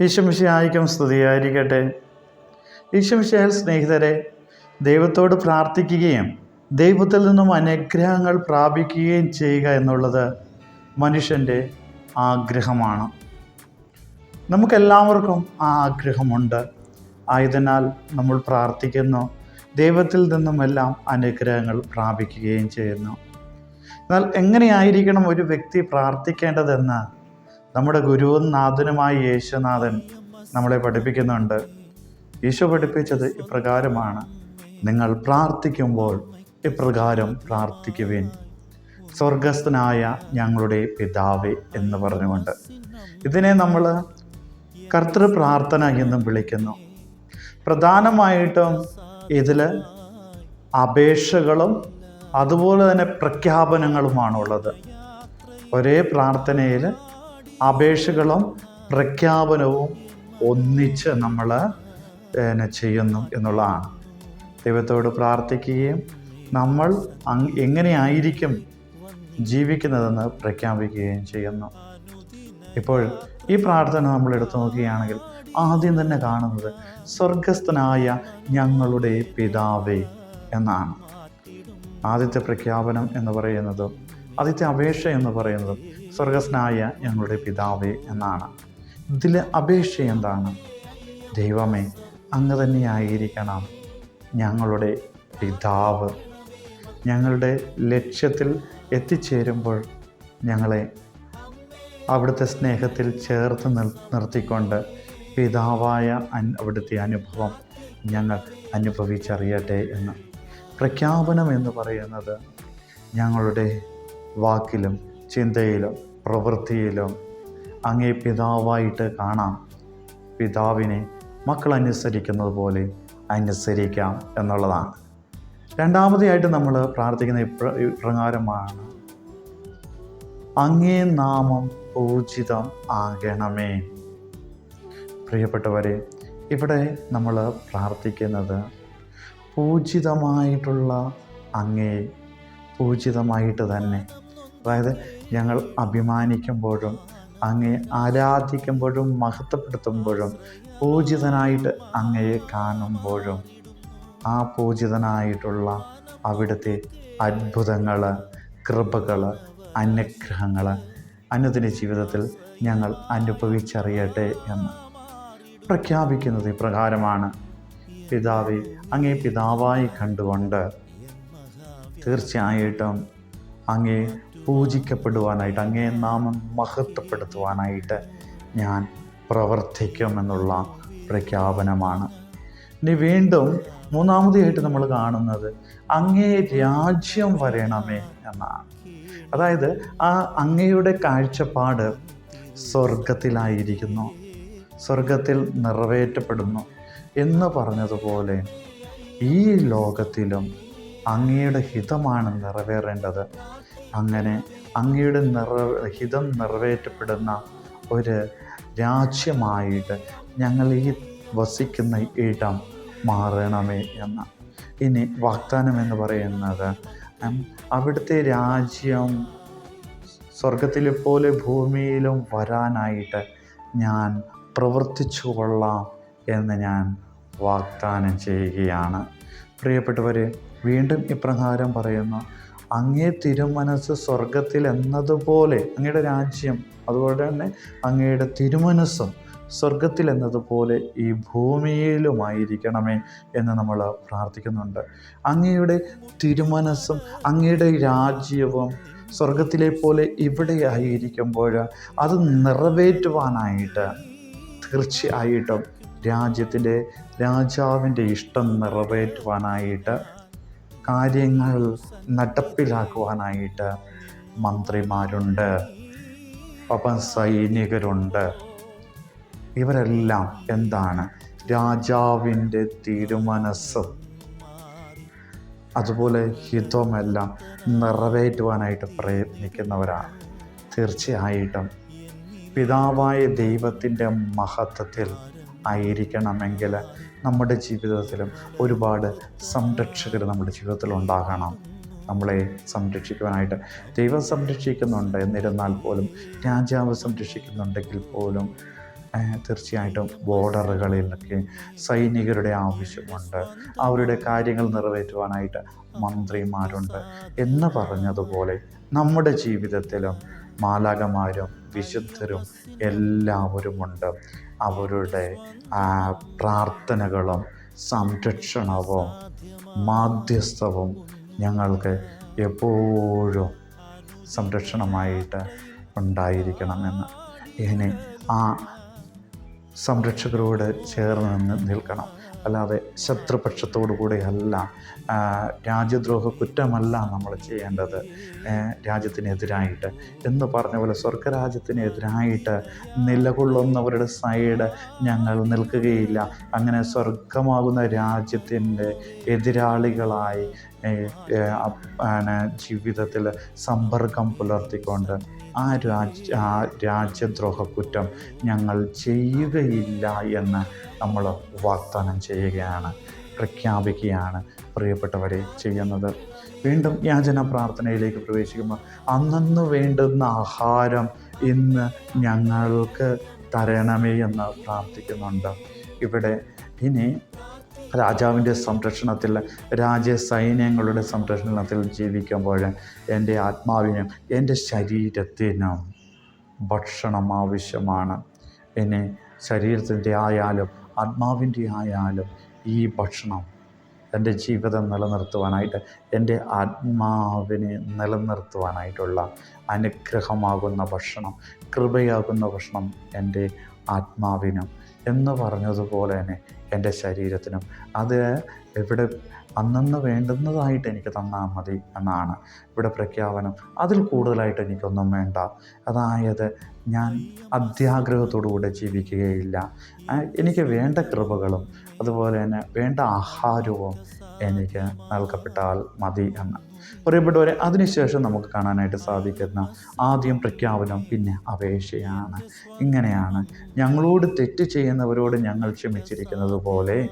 ഈശോമിശിഹായിക്കും സ്തുതിയായിരിക്കട്ടെ. ഈശ്വമിഷയാൽ സ്നേഹിതരെ ദൈവത്തോട് പ്രാർത്ഥിക്കുകയും ദൈവത്തിൽ നിന്നും അനുഗ്രഹങ്ങൾ പ്രാപിക്കുകയും ചെയ്യുക എന്നുള്ളത് മനുഷ്യന്റെ ആഗ്രഹമാണ്. നമുക്കെല്ലാവർക്കും ആ ആഗ്രഹമുണ്ട്. ആയതിനാൽ നമ്മൾ പ്രാർത്ഥിക്കുന്നു. ദൈവത്തിൽ നിന്നുമെല്ലാം അനുഗ്രഹങ്ങൾ പ്രാപിക്കുകയും ചെയ്യുന്നു. എന്നാൽ എങ്ങനെയായിരിക്കണം ഒരു വ്യക്തി പ്രാർത്ഥിക്കേണ്ടതെന്ന് നമ്മുടെ ഗുരുവും നാഥനുമായ യേശുനാഥൻ നമ്മളെ പഠിപ്പിക്കുന്നുണ്ട്. ഈശോ പഠിപ്പിച്ചത് ഇപ്രകാരമാണ്. നിങ്ങൾ പ്രാർത്ഥിക്കുമ്പോൾ ഇപ്രകാരം പ്രാർത്ഥിക്കുവിൻ. സ്വർഗസ്ഥനായ ഞങ്ങളുടെ പിതാവേ എന്ന് പറഞ്ഞുകൊണ്ട്. ഇതിനെ നമ്മൾ കർത്തൃ പ്രാർത്ഥന എന്നും വിളിക്കുന്നു. പ്രധാനമായിട്ടും ഇതിൽ അപേക്ഷകളും അതുപോലെ തന്നെ പ്രഖ്യാപനങ്ങളുമാണുള്ളത്. ഒരേ പ്രാർത്ഥനയിൽ അപേക്ഷകളും പ്രഖ്യാപനവും ഒന്നിച്ച് നമ്മൾ ചെയ്യുന്നു എന്നുള്ളതാണ്. ദൈവത്തോട് പ്രാർത്ഥിക്കുകയും നമ്മൾ എങ്ങനെയായിരിക്കും ജീവിക്കുന്നതെന്ന് പ്രഖ്യാപിക്കുകയും ചെയ്യുന്നു. ഇപ്പോൾ ഈ പ്രാർത്ഥന നമ്മൾ എടുത്തു നോക്കുകയാണെങ്കിൽ ആദ്യം തന്നെ കാണുന്നത് സ്വർഗസ്ഥനായ ഞങ്ങളുടെ പിതാവേ എന്നാണ്. ആദ്യത്തെ പ്രഖ്യാപനം എന്ന് പറയുന്നതും ആദ്യത്തെ അപേക്ഷ എന്ന് പറയുന്നത് സ്വർഗസ്നായ ഞങ്ങളുടെ പിതാവേ എന്നാണ്. ഇതിലെ അപേക്ഷ എന്താണ്? ദൈവമേ അങ്ങ് തന്നെയായിരിക്കണം ഞങ്ങളുടെ പിതാവ്. ഞങ്ങളുടെ ലക്ഷ്യത്തിൽ എത്തിച്ചേരുമ്പോൾ ഞങ്ങളെ അവിടുത്തെ സ്നേഹത്തിൽ ചേർത്ത് നിർ നിർത്തിക്കൊണ്ട് പിതാവായ അൻ അവിടുത്തെ അനുഭവം ഞങ്ങൾ അനുഭവിച്ചറിയട്ടെ എന്ന്. പ്രഖ്യാപനം എന്ന് പറയുന്നത് ഞങ്ങളുടെ വാക്കിലും ചിന്തയിലും പ്രവൃത്തിയിലും അങ്ങേ പിതാവായിട്ട് കാണാം. പിതാവിനെ മക്കൾ അനുസരിക്കുന്നത് പോലെ അനുസരിക്കാം എന്നുള്ളതാണ്. രണ്ടാമതായിട്ട് നമ്മൾ പ്രാർത്ഥിക്കുന്ന ഇപ്ര ഇപ്രകാരമാണ് അങ്ങേ നാമം പൂജിതം ആകണമേ. പ്രിയപ്പെട്ടവരെ ഇവിടെ നമ്മൾ പ്രാർത്ഥിക്കുന്നത് പൂജിതമായിട്ടുള്ള അങ്ങേ പൂജിതമായിട്ട് തന്നെ അതായത് ഞങ്ങൾ അഭിമാനിക്കുമ്പോഴും അങ്ങയെ ആരാധിക്കുമ്പോഴും മഹത്വപ്പെടുത്തുമ്പോഴും പൂജിതനായിട്ട് അങ്ങയെ കാണുമ്പോഴും ആ പൂജിതനായിട്ടുള്ള അവിടുത്തെ അത്ഭുതങ്ങൾ കൃപകൾ അനുഗ്രഹങ്ങൾ അനുദിന ജീവിതത്തിൽ ഞങ്ങൾ അനുഭവിച്ചറിയട്ടെ എന്ന് പ്രഖ്യാപിക്കുന്നത് ഇപ്രകാരമാണ്. പിതാവെ അങ്ങേ പിതാവായി കണ്ടുകൊണ്ട് തീർച്ചയായിട്ടും അങ്ങേ പൂജിക്കപ്പെടുവാനായിട്ട് അങ്ങേ നാമം മഹത്വപ്പെടുത്തുവാനായിട്ട് ഞാൻ പ്രവർത്തിക്കുമെന്നുള്ള പ്രഖ്യാപനമാണ്. ഇനി വീണ്ടും മൂന്നാമതായിട്ട് നമ്മൾ കാണുന്നത് അങ്ങേ രാജ്യം വരണമേ എന്നാണ്. അതായത് ആ അങ്ങയുടെ കാഴ്ചപ്പാട് സ്വർഗത്തിലായിരിക്കുന്നു സ്വർഗത്തിൽ നിറവേറ്റപ്പെടുന്നു എന്ന് പറഞ്ഞതുപോലെ ഈ ലോകത്തിലും അങ്ങയുടെ ഹിതമാണ് നിറവേറേണ്ടത്. അങ്ങനെ അങ്ങയുടെ നിറ ഹിതം നിറവേറ്റപ്പെടുന്ന ഒരു രാജ്യമായിട്ട് ഞങ്ങൾ ഈ വസിക്കുന്ന ഇടം മാറണമേ എന്ന്. ഇനി വാഗ്ദാനം എന്ന് പറയുന്നത് അവിടുത്തെ രാജ്യം സ്വർഗത്തിലെ പോലെ ഭൂമിയിലും വരാനായിട്ട് ഞാൻ പ്രവർത്തിച്ചു കൊള്ളാം എന്ന് ഞാൻ വാഗ്ദാനം ചെയ്യുകയാണ്. പ്രിയപ്പെട്ടവരെ വീണ്ടും ഇപ്രകാരം പറയുന്നു അങ്ങേ തിരുമനസ് സ്വർഗത്തിൽ എന്നതുപോലെ അങ്ങയുടെ രാജ്യം അതുപോലെ തന്നെ അങ്ങയുടെ തിരുമനസ്സും സ്വർഗത്തിൽ എന്നതുപോലെ ഈ ഭൂമിയിലുമായിരിക്കണമേ എന്ന് നമ്മൾ പ്രാർത്ഥിക്കുന്നുണ്ട്. അങ്ങയുടെ തിരുമനസ്സും അങ്ങയുടെ രാജ്യവും സ്വർഗത്തിലെ പോലെ ഇവിടെ ആയിരിക്കുമ്പോൾ അത് നിറവേറ്റുവാനായിട്ട് തീർച്ചയായിട്ടും രാജ്യത്തിന്റെ രാജാവിന്റെ ഇഷ്ടം നിറവേറ്റുവാനായിട്ട് കാര്യങ്ങൾ നടപ്പിലാക്കുവാനായിട്ട് മന്ത്രിമാരുണ്ട് ഒപ്പം സൈനികരുണ്ട്. ഇവരെല്ലാം എന്താണ്? രാജാവിന്റെ തിരുമനസ്സും. അതുപോലെ ഹിതവുമെല്ലാം നിറവേറ്റുവാനായിട്ട് പ്രയത്നിക്കുന്നവരാണ്. തീർച്ചയായിട്ടും പിതാവായ ദൈവത്തിന്റെ മഹത്വത്തിൽ ആയിരിക്കണമെങ്കിൽ നമ്മുടെ ജീവിതത്തിലും ഒരുപാട് സംരക്ഷകർ നമ്മുടെ ജീവിതത്തിൽ ഉണ്ടാകണം. നമ്മളെ സംരക്ഷിക്കുവാനായിട്ട്. ദൈവം സംരക്ഷിക്കുന്നുണ്ട്. എന്നിരുന്നാൽ പോലും രാജാവ് സംരക്ഷിക്കുന്നുണ്ടെങ്കിൽ പോലും തീർച്ചയായിട്ടും ബോർഡറുകളിലൊക്കെ സൈനികരുടെ ആവശ്യമുണ്ട്. അവരുടെ കാര്യങ്ങൾ നിറവേറ്റുവാനായിട്ട് മന്ത്രിമാരുണ്ട് എന്ന് പറഞ്ഞതുപോലെ നമ്മുടെ ജീവിതത്തിലും മാലാകമാരും വിശുദ്ധരും എല്ലാവരുമുണ്ട്. അവരുടെ പ്രാർത്ഥനകളും സംരക്ഷണവും മാധ്യസ്ഥവും ഞങ്ങൾക്ക് എപ്പോഴും സംരക്ഷണമായിട്ട് ഉണ്ടായിരിക്കണമെന്ന്. ഇനി ആ സംരക്ഷകരോട് ചേർന്ന് നിന്ന് നിൽക്കണം. അല്ലാതെ ശത്രുപക്ഷത്തോടു കൂടെയല്ല രാജ്യദ്രോഹ കുറ്റമല്ല നമ്മൾ ചെയ്യേണ്ടത് രാജ്യത്തിനെതിരായിട്ട്. എന്ന് പറഞ്ഞ പോലെ സ്വർഗരാജ്യത്തിനെതിരായിട്ട് നിലകൊള്ളുന്നവരുടെ സൈഡ് ഞങ്ങൾ നിൽക്കുകയില്ല. അങ്ങനെ സ്വർഗമാകുന്ന രാജ്യത്തിന്റെ എതിരാളികളായി ജീവിതത്തിൽ സമ്പർക്കം പുലർത്തിക്കൊണ്ട് ആ രാജ് ആ രാജ്യദ്രോഹ കുറ്റം ഞങ്ങൾ ചെയ്യുകയില്ല എന്ന് നമ്മൾ വാഗ്ദാനം ചെയ്യുകയാണ് പ്രഖ്യാപിക്കുകയാണ്. പ്രിയപ്പെട്ടവരെ ചെയ്യുന്നത് വീണ്ടും യാചന പ്രാർത്ഥനയിലേക്ക് പ്രവേശിക്കുമ്പോൾ അന്നന്ന് വേണ്ടുന്ന ആഹാരം ഇന്ന് ഞങ്ങൾക്ക് തരണമേ എന്ന് പ്രാർത്ഥിക്കുന്നുണ്ട്. ഇവിടെ ഇനി രാജാവിന്റെ സംരക്ഷണത്തിൽ രാജ്യസൈന്യങ്ങളുടെ സംരക്ഷണത്തിൽ ജീവിക്കുമ്പോൾ എന്റെ ആത്മാവിനും എന്റെ ശരീരത്തിനും ഭക്ഷണം ആവശ്യമാണ്. ഇനി ശരീരത്തിന്റെ ആയാലും ആത്മാവിന്റെ ആയാലും ഈ ഭക്ഷണം എന്റെ ജീവിതം നിലനിർത്തുവാനായിട്ട് എന്റെ ആത്മാവിനെ നിലനിർത്തുവാനായിട്ടുള്ള അനുഗ്രഹമാകുന്ന ഭക്ഷണം കൃപയാകുന്ന ഭക്ഷണം എന്റെ ആത്മാവിനും എന്ന് പറഞ്ഞതുപോലെ തന്നെ എന്റെ ശരീരത്തിനും. അത് ഇവിടെ അന്നന്ന് വേണ്ടുന്നതായിട്ട് എനിക്ക് തന്നാൽ മതി എന്നാണ് ഇവിടെ പ്രഖ്യാപനം. അതിൽ കൂടുതലായിട്ട് എനിക്കൊന്നും വേണ്ട. അതായത് ഞാൻ അത്യാഗ്രഹത്തോടുകൂടെ ജീവിക്കുകയില്ല. എനിക്ക് വേണ്ട കൃപകളും അതുപോലെ തന്നെ വേണ്ട ആഹാരവും എനിക്ക് നൽകപ്പെട്ടാൽ മതി എന്ന്. പ്രിയപ്പെട്ടവരെ അതിനുശേഷം നമുക്ക് കാണാനായിട്ട് സാധിക്കുന്ന ആദ്യം പ്രഖ്യാപനം പിന്നെ അപേക്ഷയാണ്. ഇങ്ങനെയാണ് ഞങ്ങളോട് തെറ്റ് ചെയ്യുന്നവരോട് ഞങ്ങൾ ക്ഷമിച്ചിരിക്കുന്നത് പോലെ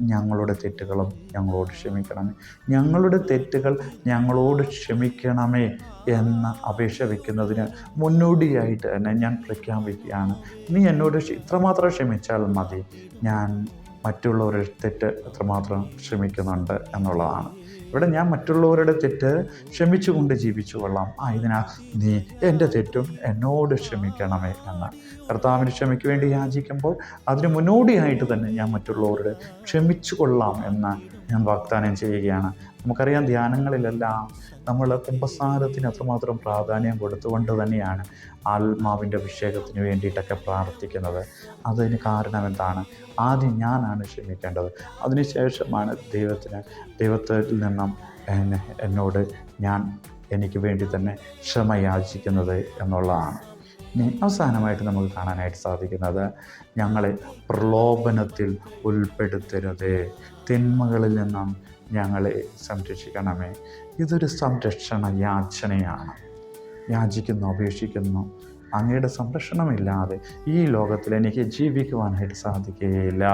ഞങ്ങളുടെ തെറ്റുകളും ഞങ്ങളോട് ക്ഷമിക്കണമേ. ഞങ്ങളുടെ തെറ്റുകൾ ഞങ്ങളോട് ക്ഷമിക്കണമേ എന്ന അപേക്ഷ വയ്ക്കുന്നതിന് മുന്നോടിയായിട്ട് തന്നെ ഞാൻ പ്രഖ്യാപിക്കുകയാണ്. നീ എന്നോട് ഇത്രമാത്രം ക്ഷമിച്ചാൽ മതി. ഞാൻ മറ്റുള്ളവരുടെ തെറ്റ് എത്രമാത്രം ക്ഷമിക്കുന്നുണ്ട് എന്നുള്ളതാണ്. ഇവിടെ ഞാൻ മറ്റുള്ളവരുടെ തെറ്റ് ക്ഷമിച്ചുകൊണ്ട് ജീവിച്ചു കൊള്ളാം. ആയതിനാൽ നീ എന്റെ തെറ്റും എന്നോട് ക്ഷമിക്കണമേ എന്ന്. കർത്താവിന് ക്ഷമയ്ക്ക് വേണ്ടി യാചിക്കുമ്പോൾ അതിന് മുന്നോടിയായിട്ട് തന്നെ ഞാൻ മറ്റുള്ളവരുടെ ക്ഷമിച്ചു കൊള്ളാം എന്ന് ഞാൻ വാഗ്ദാനം ചെയ്യുകയാണ്. നമുക്കറിയാം ധ്യാനങ്ങളിലെല്ലാം നമ്മൾ കുംഭസാരത്തിന് അത്രമാത്രം പ്രാധാന്യം കൊടുത്തുകൊണ്ട് തന്നെയാണ് ആത്മാവിന്റെ അഭിഷേകത്തിന് വേണ്ടിയിട്ടൊക്കെ പ്രാർത്ഥിക്കുന്നത്. അതിന് കാരണം എന്താണ്? ആദ്യം ഞാനാണ് ക്ഷമിക്കേണ്ടത്. അതിനുശേഷമാണ് ദൈവത്തിന് ദൈവത്തിൽ നിന്നും എന്നെ എന്നോട് ഞാൻ എനിക്ക് വേണ്ടി തന്നെ ക്ഷമ യാചിക്കുന്നത് എന്നുള്ളതാണ്. ഇനി അവസാനമായിട്ട് നമുക്ക് കാണാനായിട്ട് സാധിക്കുന്നത് ഞങ്ങളെ പ്രലോഭനത്തിൽ ഉൾപ്പെടുത്തരുത്. തിന്മകളിൽ നിന്നും ഞങ്ങളെ സംരക്ഷിക്കണമേ. ഇതൊരു സംരക്ഷണ യാചനയാണ്. യാചിക്കുന്നു അപേക്ഷിക്കുന്നു. അങ്ങയുടെ സംരക്ഷണമില്ലാതെ ഈ ലോകത്തിൽ എനിക്ക് ജീവിക്കുവാനായിട്ട് സാധിക്കുകയില്ല.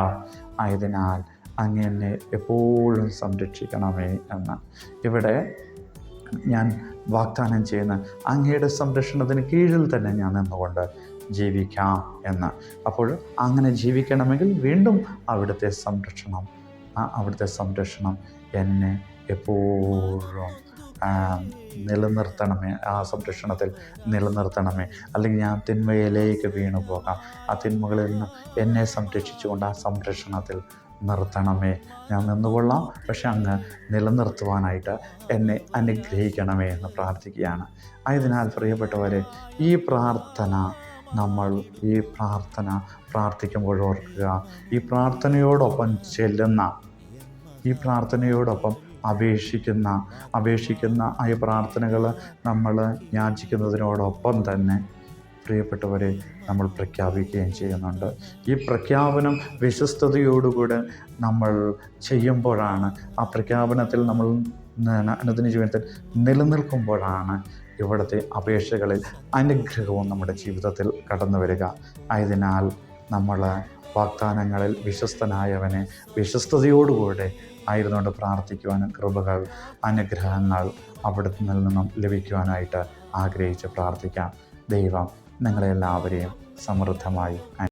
ആയതിനാൽ അങ്ങ് എന്നെ എപ്പോഴും സംരക്ഷിക്കണമേ എന്ന്. ഇവിടെ ഞാൻ വാഗ്ദാനം ചെയ്യുന്ന അങ്ങയുടെ സംരക്ഷണത്തിന് കീഴിൽ തന്നെ ഞാൻ നിന്നുകൊണ്ട് ജീവിക്കാം എന്ന്. അപ്പോൾ അങ്ങനെ ജീവിക്കണമെങ്കിൽ വീണ്ടും അവിടുത്തെ സംരക്ഷണം അവിടുത്തെ സംരക്ഷണം എന്നെ എപ്പോഴും നിലനിർത്തണമേ ആ സംരക്ഷണത്തിൽ നിലനിർത്തണമേ. അല്ലെങ്കിൽ ഞാൻ തിന്മയിലേക്ക് വീണു പോകാം ആ തിന്മകളിൽ നിന്ന് എന്നെ സംരക്ഷിച്ചുകൊണ്ട് ആ സംരക്ഷണത്തിൽ നിർത്തണമേ. ഞാൻ നിന്നുകൊള്ളാം. പക്ഷെ അങ്ങ് നിലനിർത്തുവാനായിട്ട് എന്നെ അനുഗ്രഹിക്കണമേ എന്ന് പ്രാർത്ഥിക്കുകയാണ്. ആയതിനാൽ പ്രിയപ്പെട്ടവരെ ഈ പ്രാർത്ഥന നമ്മൾ ഈ പ്രാർത്ഥന പ്രാർത്ഥിക്കുമ്പോൾ ഓർക്കുക ഈ പ്രാർത്ഥനയോടൊപ്പം ചെല്ലുന്ന ഈ പ്രാർത്ഥനയോടൊപ്പം അപേക്ഷിക്കുന്ന അപേക്ഷിക്കുന്ന ആ പ്രാർത്ഥനകൾ നമ്മൾ യാചിക്കുന്നതിനോടൊപ്പം തന്നെ പ്രിയപ്പെട്ടവരെ നമ്മൾ പ്രഖ്യാപിക്കുകയും ചെയ്യുന്നുണ്ട്. ഈ പ്രഖ്യാപനം വിശ്വസ്തയോടുകൂടെ നമ്മൾ ചെയ്യുമ്പോഴാണ് ആ പ്രഖ്യാപനത്തിൽ നമ്മൾ അനുദിന ജീവിതത്തിൽ നിലനിൽക്കുമ്പോഴാണ് ഇവിടുത്തെ അപേക്ഷകളിൽ അനുഗ്രഹവും നമ്മുടെ ജീവിതത്തിൽ കടന്നു വരിക. ആയതിനാൽ നമ്മൾ വാഗ്ദാനങ്ങളിൽ വിശ്വസ്തനായവനെ വിശ്വസ്തയോടുകൂടെ ആയിരുന്നുകൊണ്ട് പ്രാർത്ഥിക്കുവാനും കൃപകൾ അനുഗ്രഹങ്ങൾ അവിടുത്തെ നിന്നും ലഭിക്കുവാനായിട്ട് ആഗ്രഹിച്ച് പ്രാർത്ഥിക്കാം. ദൈവം നിങ്ങളെല്ലാവരെയും സമൃദ്ധമായി